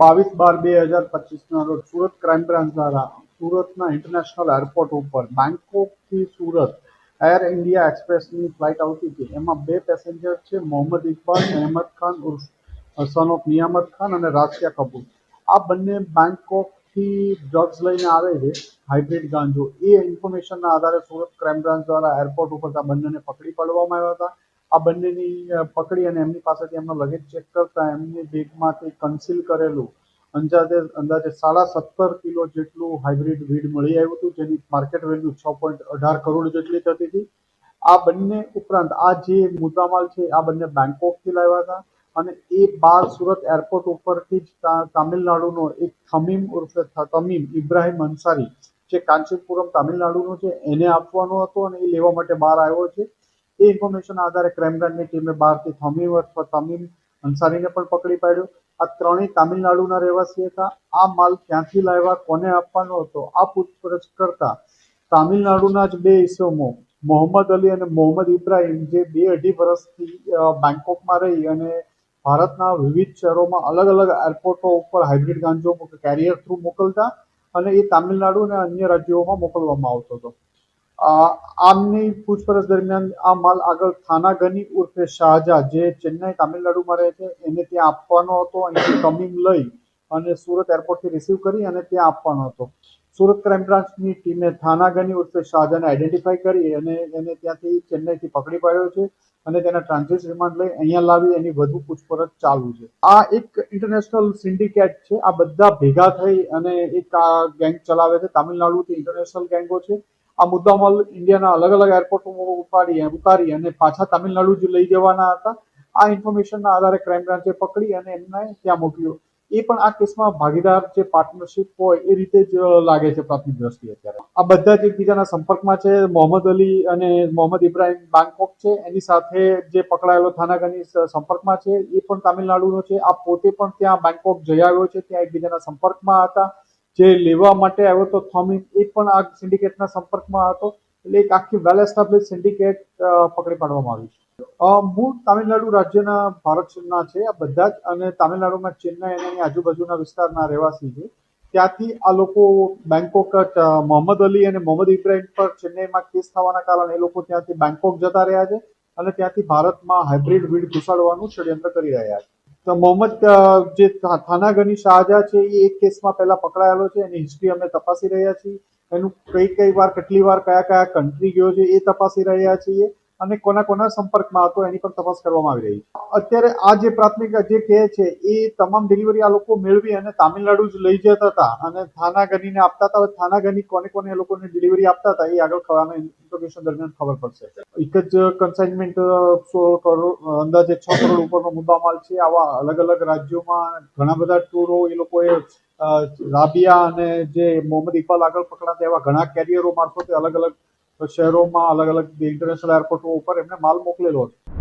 બાવીસ બાર બે હજાર પચીસના રોજ સુરત ક્રાઇમ બ્રાન્ચ દ્વારા સુરતના ઇન્ટરનેશનલ એરપોર્ટ ઉપર બેંકોકથી સુરત એર ઇન્ડિયા એક્સપ્રેસની ફ્લાઇટ આવતી હતી. એમાં બે પેસેન્જર છે, મોહમ્મદ ઇકબાલ અહેમદ ખાન ઉર્ફ સન ઓફ નિયામત ખાન અને રાશિયા કપૂર. આ બંને બેંકોકથી ડ્રગ્સ લઈને આવે છે હાઇબ્રિડ ગાંજો. એ ઇન્ફોર્મેશનના આધારે સુરત ક્રાઇમ બ્રાન્ચ દ્વારા એરપોર્ટ ઉપર આ બંનેને પકડી પાડવામાં આવ્યા હતા. આ બંનેની પકડી અને એમની પાસેથી એમનો લગેજ ચેક કરતા એમની બેગમાંથી કન્સીલ કરેલું. અંદાજે અંદાજે સાડા સત્તર કિલો જેટલું હાઇબ્રિડ વીડ મળી આવ્યું હતું, જેની માર્કેટ વેલ્યુ છ પોઈન્ટ અઢાર કરોડ જેટલી થતી હતી. આ બંને ઉપરાંત આ જે મુદ્દામાલ છે, આ બંને બેંકોકથી લાવ્યા હતા અને એ બાર સુરત એરપોર્ટ ઉપરથી જ તામિલનાડુનો એક થમીમ ઉર્ફે તમીમ ઇબ્રાહિમ અંસારી, જે કાંચીપુરમ તામિલનાડુનો છે, એને આપવાનો હતો અને એ લેવા માટે બહાર આવ્યો છે. એ ઇન્ફોર્મેશન આધારે ક્રાઇમ બ્રાન્ચની ટીમે બહારથી થમીમ અથવા તમીમ અંસારીને પણ પકડી પાડ્યો. આ ત્રણેય તામિલનાડુના રહેવાસી હતા. આ માલ ક્યાંથી લાવ્યા, કોને આપવાનો હતો, આ પૂછપરછ કરતા તામિલનાડુના જ બે ઇસમો, મોહમ્મદ અલી અને મોહમ્મદ ઇબ્રાહિમ, જે બે અઢી વર્ષથી બેંકોકમાં રહી અને ભારતના વિવિધ શહેરોમાં અલગ અલગ એરપોર્ટો ઉપર હાઇબ્રિડ ગાંજો કેરિયર થ્રુ મોકલતા અને એ તામિલનાડુ અને અન્ય રાજ્યોમાં મોકલવામાં આવતો હતો. આમની પૂછપરછ દરમિયાન આ માલ આગળ થાનાગની ઉર્ફે શાહજા જે ચેન્નઈ તામિલનાડુમાં રહે છે, એને ત્યાં આપવાનો હતો અહીંથી કમિંગ લઈ અને સુરત એરપોર્ટથી રિસીવ કરી અને ત્યાં આપવાનો હતો. સુરત ક્રાઇમ બ્રાન્ચની ટીમે થાનાગની ઉર્ફે શાહજાને આઈડેન્ટિફાઈ કરી અને એને ત્યાંથી ચેન્નઈથી પકડી પાડ્યો છે અને તેના ટ્રાન્ઝિટ રિમાન્ડ લઈ અહીંયા લાવી એની વધુ પૂછપરછ ચાલુ છે. આ એક ઇન્ટરનેશનલ સિન્ડિકેટ છે, આ બધા ભેગા થઈ અને એક આ ગેંગ ચલાવે છે. તામિલનાડુથી ઇન્ટરનેશનલ ગેંગો છે. આ મુદ્દામાલ ઇન્ડિયાના અલગ અલગ એરપોર્ટમાં ઉપાડી ઉતારી અને પાછા તમિલનાડુ જ લઈ જવાના હતા. આ ઇન્ફોર્મેશનના આધારે ક્રાઇમ બ્રાન્ચે પકડી અને એમને ત્યાં મોકલ્યો. એ પણ આ કેસમાં ભાગીદાર જે પાર્ટનરશિપ હોય એ રીતે જ લાગે છે પ્રાથમિક દ્રષ્ટિએ અત્યારે. આ બધા જ એકબીજાના સંપર્કમાં છે. મોહમ્મદ અલી અને મોહમ્મદ ઇબ્રાહિમ બાંગકોક છે. એની સાથે જે પકડાયેલો થાનાગની સંપર્કમાં છે. એ પણ તામિલનાડુનો છે. આ પોતે પણ ત્યાં બાંગકોક જઈ આવ્યો છે. ત્યાં એકબીજાના સંપર્કમાં હતા. જે લેવા માટે આવ્યો હતો થોમિન એ પણ આ સિન્ડિકેટના સંપર્કમાં હતો. એટલે એક આખી વેલ એસ્ટાબ્લિશ સિન્ડિકેટ પકડી પાડવામાં આવી છે. મૂળ તામિલનાડુ રાજ્યના ભારતના છે, આ બધા જ. અને તામિલનાડુમાં ચેન્નઈ અને એની આજુબાજુના વિસ્તારના રહેવાસી છે. ત્યાંથી આ લોકો બેંકોક મોહમ્મદ અલી અને મોહમ્મદ ઇબ્રાહિમ પર ચેન્નઈમાં કેસ થવાના કારણે એ લોકો ત્યાંથી બેંકોક જતા રહ્યા છે અને ત્યાંથી ભારતમાં હાઇબ્રિડ વીડ ઘુસાડવાનું ષડયંત્ર કરી રહ્યા છે. તો મોહમ્મદ જે થાનાગની શાહજા છે, એ એક કેસમાં પહેલા પકડાયેલો છે, એની હિસ્ટ્રી અમે તપાસી રહ્યા છીએ. એનું કઈ કઈ વાર, કેટલી વાર કયા કયા કન્ટ્રી ગયો છે, એ તપાસી રહ્યા છીએ. અને કોના કોના સંપર્કમાં હતો એની પણ તપાસ કરવામાં આવી રહી છે. અત્યારે આ જે પ્રાથમિક જે કહે છે, એ તમામ ડિલિવરી આ લોકો મેળવી અને તામિલનાડુ જ લઈ જતા હતા અને થાના ગનીને આપતા હતા. થાના થાનાગની કોને કોને એ લોકોને ડિલિવરી આપતા હતા, એ આગળ ખબર ઇન્ટ્રોગેશન દરમિયાન ખબર પડશે. એક જ કન્સાઇનમેન્ટ સોળ કરોડ અંદાજે છ કરોડ ઉપરનો મુદ્દામાલ છે. આવા અલગ અલગ રાજ્યોમાં ઘણા બધા ટૂરો એ લોકોએ રાબિયા અને જે મોહમ્મદ ઇકબાલ આગળ પકડાતા એવા ઘણા કેરિયરો મારફતે અલગ અલગ શહેરોમાં અલગ અલગ ઇન્ટરનેશનલ એરપોર્ટો ઉપર એમને માલ મોકલેલો હતો